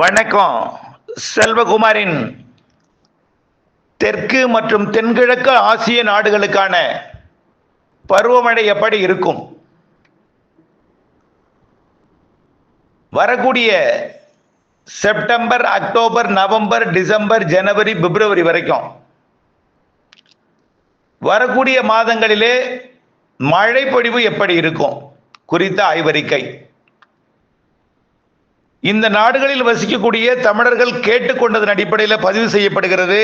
வணக்கம். செல்வகுமாரின் தெற்கு மற்றும் தென்கிழக்கு ஆசிய நாடுகளுக்கான பருவமழை எப்படி இருக்கும்? வரக்கூடிய செப்டம்பர் அக்டோபர் நவம்பர் டிசம்பர் ஜனவரி பிப்ரவரி வரைக்கும் வரக்கூடிய மாதங்களிலே மழை பொழிவு எப்படி இருக்கும் குறித்த ஆய்வறிக்கை. இந்த நாடுகளில் வசிக்கக்கூடிய தமிழர்கள் கேட்டுக்கொண்டதன் அடிப்படையில் பதிவு செய்யப்படுகிறது.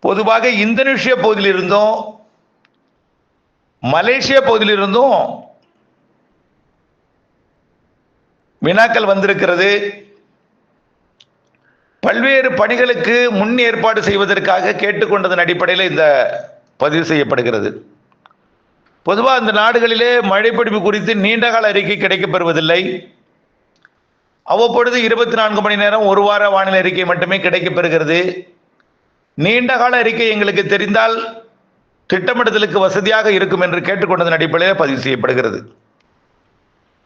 பொதுவாக இந்தோனேஷிய பகுதியிலிருந்தும் மலேசியா பகுதியிலிருந்தும் வினாக்கள் வந்திருக்கிறது. பல்வேறு பணிகளுக்கு முன் ஏற்பாடு செய்வதற்காக கேட்டுக்கொண்டதன் அடிப்படையில் இந்த பதிவு செய்யப்படுகிறது. பொதுவாக அந்த நாடுகளிலே மழைப்பிடிப்பு குறித்து நீண்டகால அறிக்கை கிடைக்கப்பெறுவதில்லை. அவ்வப்பொழுது இருபத்தி நான்கு மணி நேரம் ஒரு வார வானிலை அறிக்கை மட்டுமே கிடைக்கப்பெறுகிறது. நீண்ட கால அறிக்கை எங்களுக்கு தெரிந்தால் திட்டமிடுதலுக்கு வசதியாக இருக்கும் என்று கேட்டுக்கொண்டதன் அடிப்படையில் பதிவு செய்யப்படுகிறது.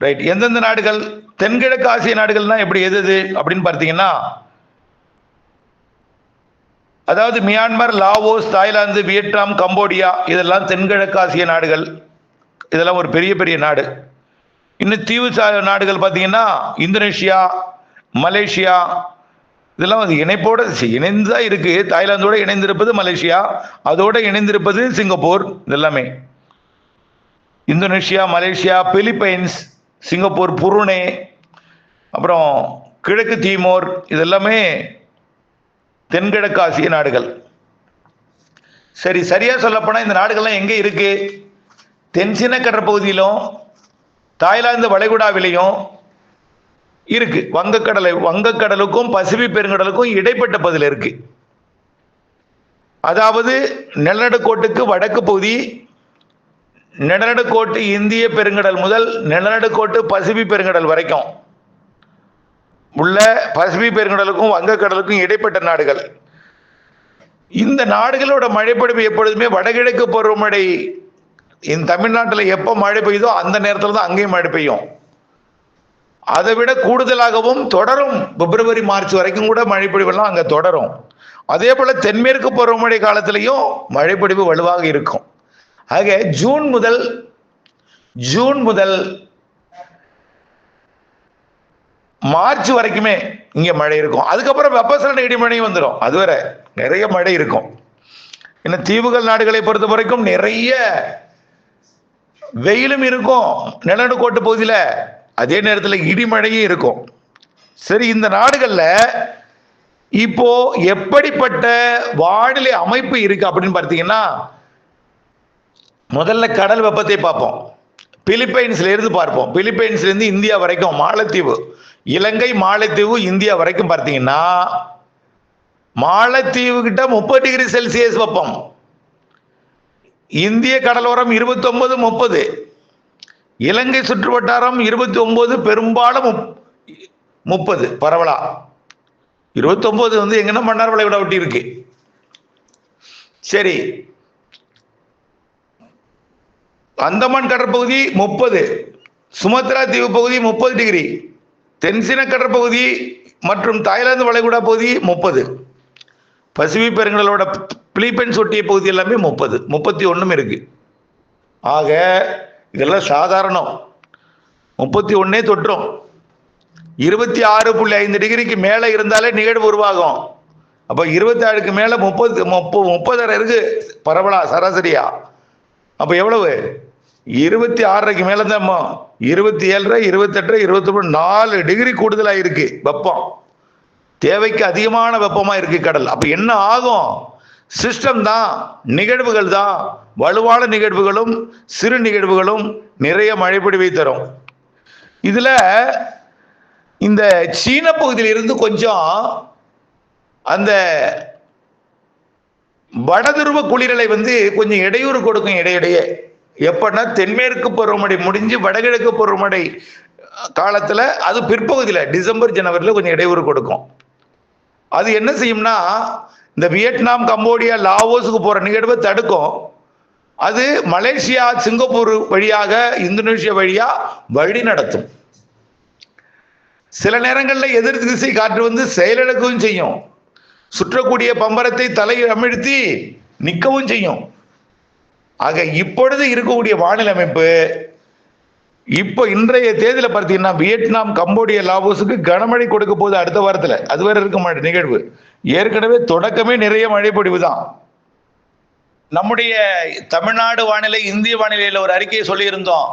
ரைட் எந்தெந்த நாடுகள் தென்கிழக்கு ஆசிய நாடுகள்னா எப்படி எது எது அப்படின்னு பார்த்தீங்கன்னா அதாவது Myanmar Laos Thailand Vietnam Cambodia இதெல்லாம் தென்கிழக்கு ஆசிய நாடுகள். இதெல்லாம் ஒரு பெரிய பெரிய நாடு. இன்னும் தீவு சா- நாடுகள் பார்த்தீங்கன்னா இந்தோனேஷியா மலேசியா இதெல்லாம் வந்து இணைப்போட சி- இணைந்தா இருக்கு. தாய்லாந்தோட இணைந்திருப்பது மலேசியா அதோட இணைந்திருப்பது சிங்கப்பூர் இதெல்லாமே. Indonesia Malaysia Philippines Singapore Brunei அப்புறம் கிழக்கு தீமோர் இதெல்லாமே தென்கிழக்கு ஆசிய நாடுகள். சரி சரியா சொல்லப்போனால் இந்த நாடுகள்லாம் எங்கே இருக்கு? தென்சின கடற்பகுதியிலும் தாய்லாந்து வளைகுடாவிலையும் இருக்கு. வங்கக்கடலை வங்கக்கடலுக்கும் பசிபிக் பெருங்கடலுக்கும் இடைப்பட்ட பகுதியில் இருக்கு. அதாவது நிலநடுக்கோட்டுக்கு வடக்கு பகுதி நிலநடுக்கோட்டு இந்திய பெருங்கடல் முதல் நிலநடுக்கோட்டு பசிபிக் பெருங்கடல் வரைக்கும் உள்ள பசிபிக் பெருங்கடலுக்கும் வங்கக்கடலுக்கும் இடைப்பட்ட நாடுகள். இந்த நாடுகளோட மழைப்பொழிவு எப்பொழுதுமே வடகிழக்கு பருவமழை இந்த தமிழ்நாட்டில் எப்போ மழை பெய்யுதோ அந்த நேரத்தில் தான் அங்கேயும் மழை பெய்யும். அதை விட கூடுதலாகவும் தொடரும். பிப்ரவரி மார்ச் வரைக்கும் கூட மழைப்பொழிவெல்லாம் அங்கே தொடரும். அதே போல் தென்மேற்கு பருவமழை காலத்திலையும் மழைப்பொழிவு வலுவாக இருக்கும். ஆக ஜூன் முதல் ஜூன் முதல் மார்ச் வரைக்குமே இங்கே மழை இருக்கும். அதுக்கப்புறம் வெப்பசலன இடிமழையும் வந்துடும் அதுவரை நிறைய மழை இருக்கும். இன்னும் தீவுகள் நாடுகளை பொறுத்த வரைக்கும் நிறைய வெயிலும் இருக்கும். நிலநடுக்கோட்டு பகுதியில் அதே நேரத்தில் இடிமழையும் இருக்கும். சரி இந்த நாடுகளில் இப்போ எப்படிப்பட்ட வானிலை அமைப்பு இருக்கு அப்படின்னு பார்த்தீங்கன்னா முதல்ல கடல் வெப்பத்தை பார்ப்போம். பிலிப்பைன்ஸ்ல இருந்து பார்ப்போம். பிலிப்பைன்ஸ்ல இருந்து இந்தியா வரைக்கும் மாலத்தீவு இலங்கை மாலத்தீவு இந்தியா வரைக்கும் பார்த்தீங்கன்னா மாலத்தீவு கிட்ட முப்பது டிகிரி செல்சியஸ் வெப்பம். இந்திய கடலோரம் இருபத்தி ஒன்பது முப்பது இலங்கை சுற்று வட்டாரம் இருபத்தி ஒன்பது பெரும்பாலும் முப்- முப்பது பரவலா. இருபத்தி ஒன்பது வந்து எங்கன்னா மன்னார் வளைவிட ஒட்டி இருக்கு. சரி. அந்தமான் கடற்பகுதி முப்பது சுமத்ரா தீவு பகுதி முப்பது டிகிரி தென்சின கடற்பகுதி மற்றும் தாய்லாந்து வளைகுடா பகுதி முப்பது. பசிபிக் பெருங்கடலோட பிலிப்பைன்ஸ் ஒட்டிய பகுதி எல்லாமே முப்பது முப்பத்தி ஒன்றும் இருக்கு. ஆக இதெல்லாம் சாதாரணம். முப்பத்தி ஒன்னே தொற்றும். இருபத்தி ஆறு புள்ளி ஐந்து டிகிரிக்கு மேலே இருந்தாலே நிகழ்வு உருவாகும். அப்போ இருபத்தி ஆறுக்கு மேலே முப்பது முப்பது முப்பதரை இருக்கு. பரவலா சராசரியா. அப்போ எவ்வளவு? இருபத்தி ஆறரைக்கு மேலே தான் இருபத்தி ஏழரை இருபத்தெட்டு இருபத்தி மூணு நாலு டிகிரி கூடுதலாக இருக்கு வெப்பம். தேவைக்கு அதிகமான வெப்பமாக இருக்கு கடல். அப்போ என்ன ஆகும்? சிஸ்டம் தான் நிகழ்வுகள் தான் வலுவான நிகழ்வுகளும் சிறு நிகழ்வுகளும் நிறைய மழைப்பொழிவை தரும். இதில் இந்த சீன பகுதியில் இருந்து கொஞ்சம் அந்த வடதுருவ குளிரலை வந்து கொஞ்சம் இடையூறு கொடுக்கும் இடையிடையே. எப்படின்னா தென்மேற்கு பருவமழை முடிஞ்சு வடகிழக்கு பருவமழை காலத்தில் அது பிற்பகுதியில் டிசம்பர் ஜனவரியில் கொஞ்சம் இடையூறு கொடுக்கும். அது என்ன செய்யும்னா இந்த வியட்நாம் கம்போடியா லாவோஸுக்கு போகிற நிகழ்வை தடுக்கும். அது மலேசியா சிங்கப்பூர் வழியாக இந்தோனேஷியா வழியாக வழி நடத்தும். சில நேரங்களில் எதிர் திசை காற்று வந்து செயலிழக்கவும் செய்யும். சுற்றக்கூடிய பம்பரத்தை தலையை அமிழ்த்தி நிற்கவும் செய்யும். ஆக இப்பொழுது இருக்கக்கூடிய வானிலை அமைப்பு இப்போ இன்றைய தேதியில் பார்த்தீங்கன்னா வியட்நாம் கம்போடியா லாவோஸுக்கு கனமழை கொடுக்க போகுது அடுத்த வாரத்தில். அது வேற இருக்க மாட்டேன் நிகழ்வு. ஏற்கனவே தொடக்கமே நிறைய மழை பொழிவு தான் நம்முடைய தமிழ்நாடு வானிலை இந்திய வானிலையில் ஒரு அறிக்கையை சொல்லியிருந்தோம்.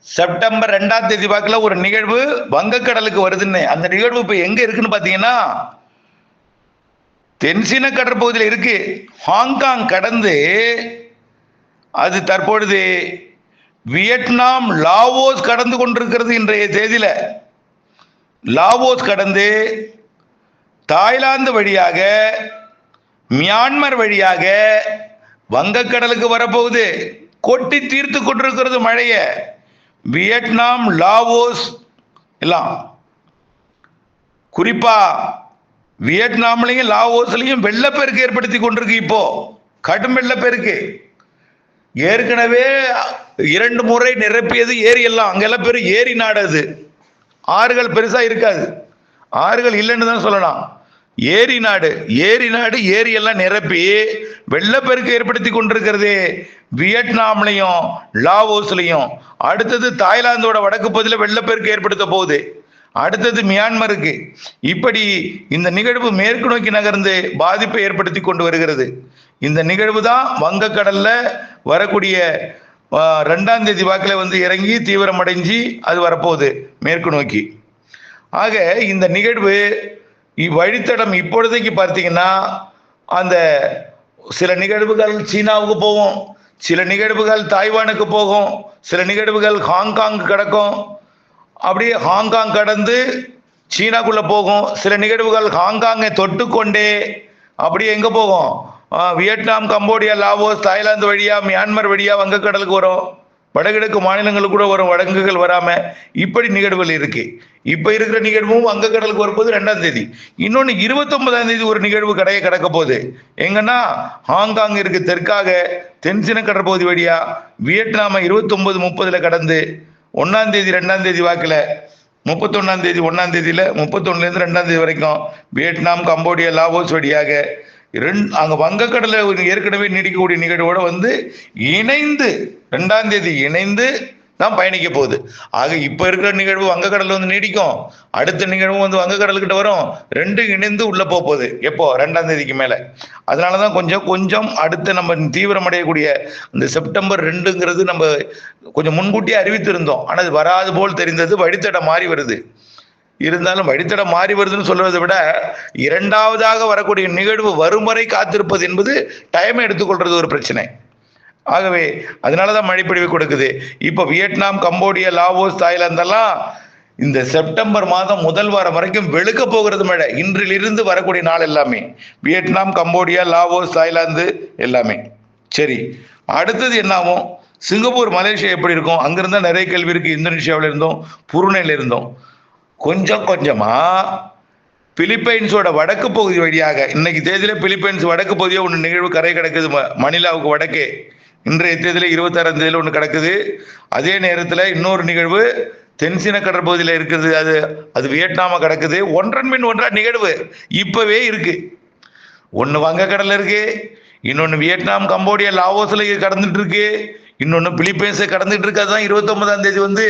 செப்டம்பர் ரெண்டாம் தேதி வாக்கில் ஒரு நிகழ்வு வங்கக்கடலுக்கு வருதுன்னு. அந்த நிகழ்வு இப்போ எங்க இருக்குன்னு பார்த்தீங்கன்னா தென்சீன கடற்பகுதியில் இருக்கு. ஹாங்காங் கடந்து அது தற்பொழுது வியட்நாம் லாவோஸ் கடந்து கொண்டிருக்கிறது இன்றைய தேதியில. லாவோஸ் கடந்து தாய்லாந்து வழியாக மியான்மர் வழியாக வங்கக்கடலுக்கு வரப்போகுது. கொட்டி தீர்த்து கொண்டிருக்கிறது மழைய. வியட்நாம் லாவோஸ் எல்லாம். குறிப்பா வியட்நாம்லையும் லாவோஸ்லையும் வெள்ளப்பெருக்கு ஏற்படுத்தி கொண்டிருக்கு இப்போ. கடும் வெள்ளப்பெருக்கு. ஏற்கனவே இரண்டு முறை நிரப்பியது ஏரி எல்லாம். அங்கெல்லாம் பேர் ஏரி நாடு அது. ஆறுகள் பெருசா இருக்காது. ஆறுகள் இல்லைன்னு தான் சொல்லலாம். ஏரி நாடு ஏரி நாடு ஏரி எல்லாம் நிரப்பி வெள்ளப்பெருக்கு ஏற்படுத்தி கொண்டிருக்கிறது வியட்நாம்லையும் லாவோஸ்லையும். அடுத்தது தாய்லாந்தோட வடக்கு பகுதியில் வெள்ளப்பெருக்கு ஏற்படுத்த போகுது. அடுத்தது மியான்மருக்கு. இப்படி இந்த நிகழ்வு மேற்கு நோக்கி நகர்ந்து பாதிப்பை ஏற்படுத்தி கொண்டு வருகிறது. இந்த நிகழ்வு தான் வங்கக்கடல்ல வரக்கூடிய ரெண்டாம் தேதி வாக்கில் வந்து இறங்கி தீவிரமடைஞ்சு அது வரப்போகுது மேற்கு நோக்கி. ஆக இந்த நிகழ்வு இவ்வழித்தடம் இப்பொழுதைக்கு பார்த்தீங்கன்னா அந்த சில நிகழ்வுகள் சீனாவுக்கு போகும் சில நிகழ்வுகள் தாய்வானுக்கு போகும் சில நிகழ்வுகள் ஹாங்காங் கிடக்கும். அப்படியே ஹாங்காங் கடந்து சீனாக்குள்ளே போகும் சில நிகழ்வுகள் ஹாங்காங்கை தொட்டுக்கொண்டே அப்படியே எங்கே போகும்? வியட்நாம் கம்போடியா லாவோஸ் தாய்லாந்து வழியாக மியான்மர் வழியாக வங்கக்கடலுக்கு வரும். வடகிழக்கு மாநிலங்களுக்கு கூட வரும் வடங்குகள் வராம இப்படி நிகழ்வுகள் இருக்கு. இப்ப இருக்கிற நிகழ்வும் வங்கக்கடலுக்கு வரும்போது ரெண்டாம் தேதி. இன்னொன்னு இருபத்தொன்பதாம் தேதி ஒரு நிகழ்வு கடையை கடக்க போகுது. எங்கன்னா ஹாங்காங் இருக்கு தெற்காக தென்சின கடற்பகுதி வழியா வியட்நாம இருபத்தொன்பது முப்பதுல கடந்து ஒன்னாம் தேதி ரெண்டாம் தேதி வாக்குல முப்பத்தொன்னாம் தேதி ஒன்னாம் தேதியில முப்பத்தொன்னுல இருந்து ரெண்டாம் தேதி வரைக்கும் வியட்நாம் கம்போடியா லாவோஸ் வழியாக ரெண்டு அங்கே வங்கக்கடலை ஏற்கனவே நீடிக்கக்கூடிய நிகழ்வோட வந்து இணைந்து ரெண்டாம் தேதி இணைந்து தான் பயணிக்க போகுது. ஆக இப்போ இருக்கிற நிகழ்வு வங்கக்கடலில் வந்து நீடிக்கும். அடுத்த நிகழ்வும் வந்து வங்கக்கடல்கிட்ட வரும். ரெண்டும் இணைந்து உள்ளே போக போகுது. எப்போ? ரெண்டாம் தேதிக்கு மேலே. அதனால தான் கொஞ்சம் கொஞ்சம் அடுத்து நம்ம தீவிரமடையக்கூடிய இந்த செப்டம்பர் ரெண்டுங்கிறது நம்ம கொஞ்சம் முன்கூட்டியே அறிவித்திருந்தோம். ஆனால் அது வராது போல் தெரிந்தது வழித்தடம் மாறி வருது. இருந்தாலும் வழித்தடம் மாறி வருதுன்னு சொல்றதை விட இரண்டாவதாக வரக்கூடிய நிகழ்வு வரும் வரை காத்திருப்பது என்பது டைம் எடுத்துக்கொள்றது ஒரு பிரச்சனை. ஆகவே அதனாலதான் மழைப்பொழிவு கொடுக்குது. இப்போ வியட்நாம் கம்போடியா லாவோஸ் தாய்லாந்தெல்லாம் இந்த செப்டம்பர் மாதம் முதல் வாரம் வரைக்கும் வெளுக்க போகிறது மழை. இன்றிலிருந்து வரக்கூடிய நாள் எல்லாமே. வியட்நாம் கம்போடியா லாவோஸ் தாய்லாந்து எல்லாமே. சரி அடுத்தது என்னாகும்? சிங்கப்பூர் மலேசியா எப்படி இருக்கும்? அங்கிருந்தா நிறைய கேள்வி இருக்கு. இந்தோனேஷியாவில் இருந்தோம் புருனேல இருந்தோம். கொஞ்சம் கொஞ்சமா பிலிப்பைன்ஸோட வடக்கு பகுதி வழியாக இன்னைக்கு தேதியில பிலிப்பைன்ஸ் வடக்கு பகுதியே ஒன்று நிகழ்வு கரை கிடக்குது மணிலாவுக்கு வடக்கே. இன்றைய தேதியில இருபத்தாறாம் தேதியில ஒன்று கிடக்குது. அதே நேரத்தில் இன்னொரு நிகழ்வு தென்சீன கடற்பகுதியில் இருக்குது. அது அது வியட்நாம கிடக்குது. ஒன்றன் பின் ஒன்றா நிகழ்வு இப்பவே இருக்கு. ஒன்று வங்கக்கடல இருக்கு இன்னொன்று வியட்நாம் கம்போடியா லாவோஸ்ல கடந்துட்டு இருக்கு. இன்னொன்று பிலிப்பைன்ஸை கடந்துட்டு இருக்கு தான் இருபத்தொன்பதாம் தேதி வந்து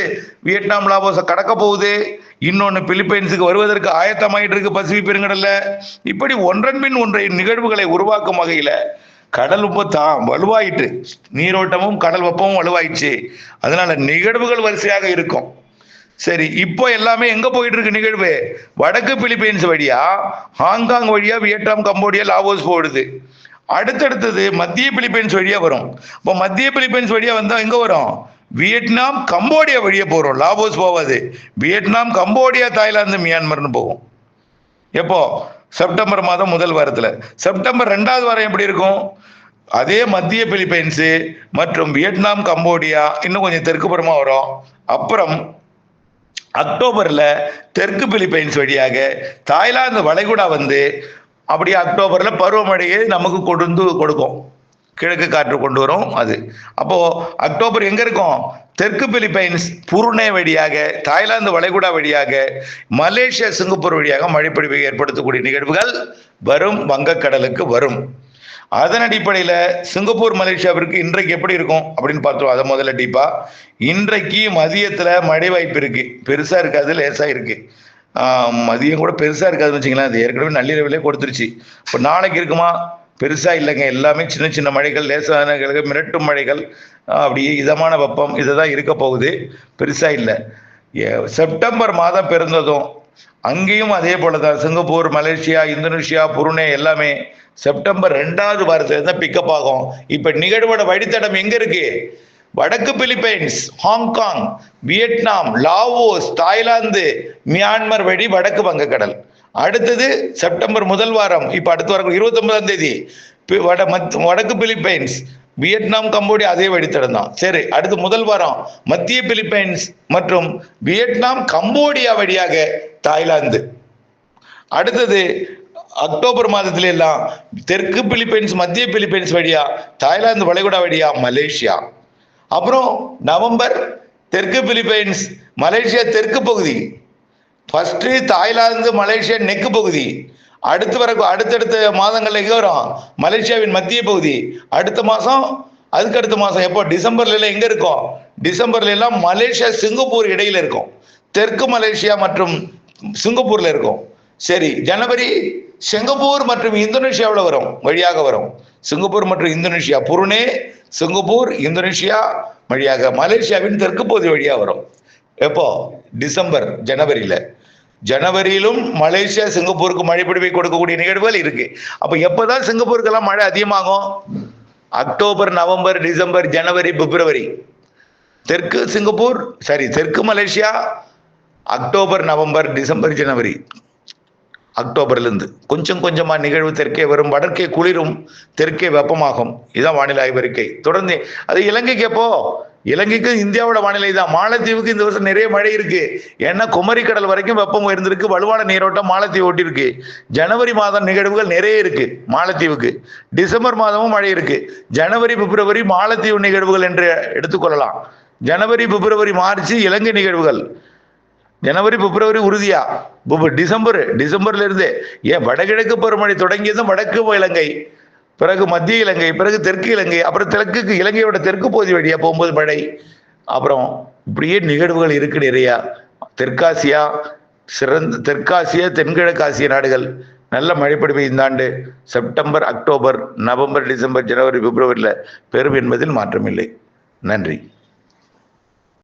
வியட்நாம் லாவோஸை கடக்க போகுது. இன்னொன்று பிலிப்பைன்ஸுக்கு வருவதற்கு ஆயத்தமாயிட்டு இருக்கு பசிபிக் பெருங்கடல்ல. இப்படி ஒன்றன் பின் ஒன்றை நிகழ்வுகளை உருவாக்கும் வகையில் கடல் உப்பு தான் வலுவாயிட்டு நீரோட்டமும் கடல் வெப்பமும் வலுவாயிடுச்சு. அதனால நிகழ்வுகள் வரிசையாக இருக்கும். சரி இப்போ எல்லாமே எங்க போயிட்டு இருக்கு நிகழ்வு? வடக்கு பிலிப்பைன்ஸ் வழியா ஹாங்காங் வழியா வியட்நாம் கம்போடியா லாவோஸ் போடுது. அடுத்தடுத்தது மத்திய பிலிப்பைன்ஸ் வழியா வரும். இப்போ மத்திய பிலிப்பைன்ஸ் வழியா வந்தா எங்க வரும்? வியட்நாம் கம்போடியா வழியே போறோம். லாவோஸ் போவாது. வியட்நாம் கம்போடியா தாய்லாந்து மியான்மர்னு போகும். எப்போ? செப்டம்பர் மாதம் முதல் வாரத்தில். செப்டம்பர் ரெண்டாவது வாரம் எப்படி இருக்கும்? அதே மத்திய பிலிப்பைன்ஸு மற்றும் வியட்நாம் கம்போடியா இன்னும் கொஞ்சம் தெற்கு புறமா வரும். அப்புறம் அக்டோபர்ல தெற்கு பிலிப்பைன்ஸ் வழியாக தாய்லாந்து வளைகுடா வந்து அப்படியே அக்டோபரில் பருவமழையை நமக்கு கொடுந்து கொடுக்கும். கிழக்கு காற்று கொண்டு வரும் அது. அப்போது அக்டோபர் எங்கே இருக்கும்? தெற்கு பிலிப்பைன்ஸ் புருணே வழியாக தாய்லாந்து வளைகுடா வழியாக மலேசியா சிங்கப்பூர் வழியாக மழைப்பொழிவை ஏற்படுத்தக்கூடிய நிகழ்வுகள் வரும் வங்கக்கடலுக்கு வரும். அதன் அடிப்படையில் சிங்கப்பூர் மலேசியாவிற்கு இன்றைக்கு எப்படி இருக்கும் அப்படின்னு பார்த்தோம். அதை முதல்ல டீப்பா இன்றைக்கு மதியத்தில் மழை வாய்ப்பு இருக்குது பெருசாக இருக்காது லேசாக இருக்குது மதியம் கூட பெருசாக இருக்காதுன்னு வச்சுங்களேன் அது ஏற்கனவே நள்ளிரவிலே கொடுத்துருச்சு. இப்போ நாளைக்கு இருக்குமா? பெருசாக இல்லைங்க. எல்லாமே சின்ன சின்ன மழைகள் லேசான மிரட்டும் மழைகள் அப்படியே இதமான வெப்பம் இதுதான் இருக்க போகுது. பெருசாக இல்லை. ஏ- செப்டம்பர் மாதம் பிறந்ததும் அங்கேயும் அதே போல தான் சிங்கப்பூர் மலேசியா இந்தோனேஷியா புருனே எல்லாமே செப்டம்பர் ரெண்டாவது வாரத்துல தான் பிக்கப் ஆகும். இப்ப நிகழ்வோட வழித்தடம் எங்க இருக்கு? வடக்கு Philippines Hong Kong Vietnam Laos Thailand Myanmar வழி வடக்கு வங்கக்கடல். அடுத்தது செப்டம்பர் முதல் வாரம் இப்ப அடுத்து வாரம் இருபத்தி ஒன்பதாம் தேதி வட மத் வடக்கு பிலிப்பைன்ஸ் வியட்நாம் கம்போடியா அதே வழித்தடம் தான். சரி அடுத்து முதல் வாரம் மத்திய பிலிப்பைன்ஸ் மற்றும் வியட்நாம் கம்போடியா வழியாக தாய்லாந்து. அடுத்தது அக்டோபர் மாதத்துல எல்லாம் தெற்கு பிலிப்பைன்ஸ் மத்திய பிலிப்பைன்ஸ் வழியா தாய்லாந்து வளைகுடா வழியா மலேசியா. அப்புறம் நவம்பர் தெற்கு பிலிப்பைன்ஸ் மலேசியா தெற்கு பகுதி. ஃபர்ஸ்ட் தாய்லாந்து மலேசியா நெக்கு பகுதி. அடுத்து வர அடுத்தடுத்த மாதங்கள்ல எங்கே வரும். மலேசியாவின் மத்திய பகுதி. அடுத்த மாதம் அதுக்கு அடுத்த மாதம் எப்போ? டிசம்பர்ல எல்லாம் எங்க இருக்கும்? டிசம்பர்ல எல்லாம் மலேசியா சிங்கப்பூர் இடையில இருக்கும். தெற்கு மலேசியா மற்றும் சிங்கப்பூர்ல இருக்கும். சரி ஜனவரி சிங்கப்பூர் மற்றும் இந்தோனேஷியாவில் வரும் வழியாக வரும். சிங்கப்பூர் மற்றும் இந்தோனேஷியா புருனே சிங்கப்பூர் இந்தோனேஷியா வழியாக மலேசியாவின் தெற்கு பகுதி வழியாக வரும். எப்போ? டிசம்பர் ஜனவரியில். ஜனவரியிலும் மலேசியா சிங்கப்பூருக்கு மழை பிடிவை கொடுக்கக்கூடிய நிகழ்வுகள் இருக்கு. அப்போ எப்போதான் சிங்கப்பூருக்கெல்லாம் மழை அதிகமாகும்? அக்டோபர் நவம்பர் டிசம்பர் ஜனவரி பிப்ரவரி. தெற்கு சிங்கப்பூர் சாரி தெற்கு மலேசியா அக்டோபர் நவம்பர் டிசம்பர் ஜனவரி. அக்டோபர்லேருந்து. கொஞ்சம் கொஞ்சமாக நிகழ்வு தெற்கே வரும் வடக்கே குளிரும் தெற்கே வெப்பமாகும். இதுதான் வானிலை ஆய்வறிக்கை தொடர்ந்து அது இலங்கைக்கு எப்போ? இலங்கைக்கு இந்தியாவோட வானிலை தான். மாலத்தீவுக்கு இந்த வருஷம் நிறைய மழை இருக்கு. ஏன்னா குமரி கடல் வரைக்கும் வெப்பம் உயர்ந்திருக்கு. வலுவான நீரோட்டம் மாலத்தீவு ஒட்டி இருக்கு ஜனவரி மாதம் நிகழ்வுகள் நிறைய இருக்கு மாலத்தீவுக்கு. டிசம்பர் மாதமும் மழை இருக்கு. ஜனவரி பிப்ரவரி மாலத்தீவு நிகழ்வுகள் என்று எடுத்துக்கொள்ளலாம் ஜனவரி பிப்ரவரி மார்ச் இலங்கை நிகழ்வுகள். ஜனவரி பிப்ரவரி உறுதியா? டிசம்பர் டிசம்பர்ல இருந்தே. ஏன் வடகிழக்கு பருவமழை தொடங்கியதும் வடக்கு இலங்கை பிறகு மத்திய இலங்கை பிறகு தெற்கு இலங்கை அப்புறம் தெற்குக்கு இலங்கையோட தெற்கு பகுதி வழியா போகும்போது மழை. அப்புறம் இப்படியே நிகழ்வுகள் இருக்கு நிறையா. தெற்காசியா சிறந்த தெற்காசிய தென்கிழக்கு ஆசிய நாடுகள் நல்ல மழைப்படுமை இந்த ஆண்டு. செப்டம்பர் அக்டோபர் நவம்பர் டிசம்பர் ஜனவரி பிப்ரவரியில் பெறும் என்பதில் மாற்றமில்லை. நன்றி.